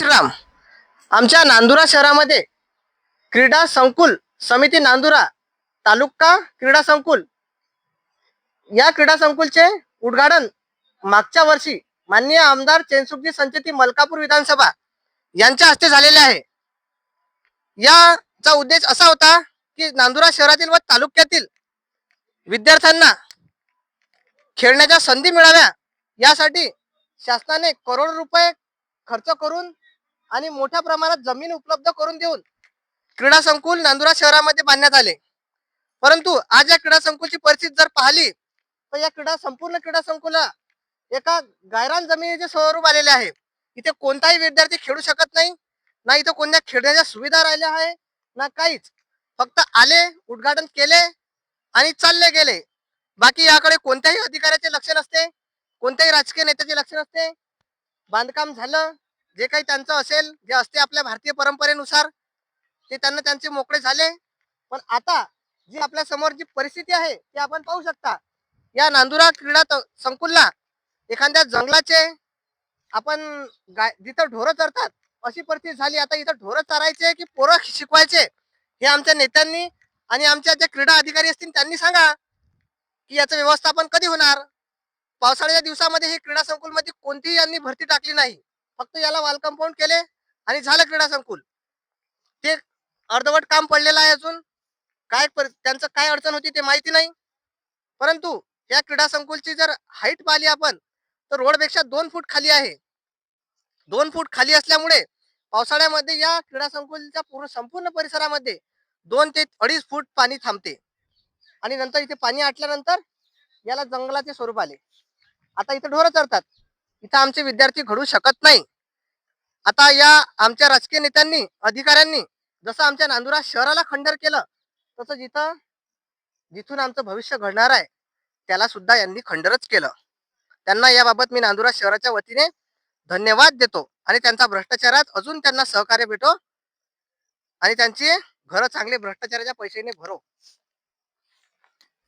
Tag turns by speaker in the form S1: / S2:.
S1: श्रीराम आमच्या नांदुरा शहरामध्ये क्रीडा संकुल समिती नांदुरा तालुका क्रीडा संकुल. या क्रीडा संकुलचे उद्घाटन मागच्या वर्षी माननीय आमदार चेनसुखजी संचेती मलकापूर विधानसभा यांच्या हस्ते झालेले आहे. याचा उद्देश असा होता की नांदुरा शहरातील व तालुक्यातील विद्यार्थ्यांना खेळण्याच्या संधी मिळाव्या. यासाठी शासनाने करोड रुपये खर्च करून आणि मोठ्या प्रमाणात जमीन उपलब्ध करून देऊन क्रीडा संकुल नांदुरा शहरामध्ये बांधण्यात आले. परंतु आज या क्रीडा संकुलची परिस्थिती जर पाहिली तर या क्रीडा संपूर्ण क्रीडा संकुला एका गायरान जमिनीचे स्वरूप आलेले आहे. इथे कोणताही विद्यार्थी खेळू शकत नाही ना इथं कोणत्या खेळण्याच्या सुविधा राहिल्या आहे ना काहीच. फक्त आले उद्घाटन केले आणि चालले गेले. बाकी याकडे कोणत्याही अधिकाऱ्याचे लक्ष नसते कोणत्याही राजकीय नेत्याचे लक्ष नसते. बांधकाम झालं जे काही त्यांचं असेल जे असते आपल्या भारतीय परंपरेनुसार ते त्यांना त्यांचे मोकळे झाले. पण आता जी आपल्यासमोर जी परिस्थिती आहे ती आपण पाहू शकता. या नांदुरा क्रीडा त- संकुलला एखाद्या जंगलाचे आपण गाय जिथं ढोरं चरतात अशी परिस्थिती झाली. आता इथं ढोरं चरायचे की पोरं शिकवायचे हे आमच्या नेत्यांनी आणि आमच्या जे क्रीडा अधिकारी असतील त्यांनी सांगा की याचं व्यवस्थापन कधी होणार? पावसाळ्याच्या दिवसामध्ये हे क्रीडा संकुलमध्ये कोणतीही यांनी भरती टाकली नाही. फक्त याला वाल कंपाऊंड केले आणि झालं क्रीडा संकुल. ते अर्धवट काम पडलेलं आहे अजून. काय त्यांचं काय अडचण होती ते माहिती नाही. परंतु या क्रीडा संकुलची जर हाईट पाहिली आपण तर रोडपेक्षा दोन फूट खाली आहे. दोन फूट खाली असल्यामुळे पावसाळ्यामध्ये या क्रीडा संकुलच्या पूर्ण संपूर्ण परिसरामध्ये दोन ते अडीच फूट पाणी थांबते. आणि नंतर इथे पाणी आटल्यानंतर याला जंगलाचे स्वरूप आले. आता इथे ढोरं चरतात. इथं आमचे विद्यार्थी घडू शकत नाही. आता या आमच्या राजकीय नेत्यांनी अधिकाऱ्यांनी जसं आमच्या नांदुरा शहराला खंडर केलं तसं जिथं जिथून आमचं भविष्य घडणार आहे त्याला सुद्धा यांनी खंडरच केलं. त्यांना याबाबत मी नांदुरा शहराच्या वतीने धन्यवाद देतो आणि त्यांचा भ्रष्टाचारात अजून त्यांना सहकार्य भेटो आणि त्यांची घरं चांगले भ्रष्टाचाराच्या पैशाने भरो.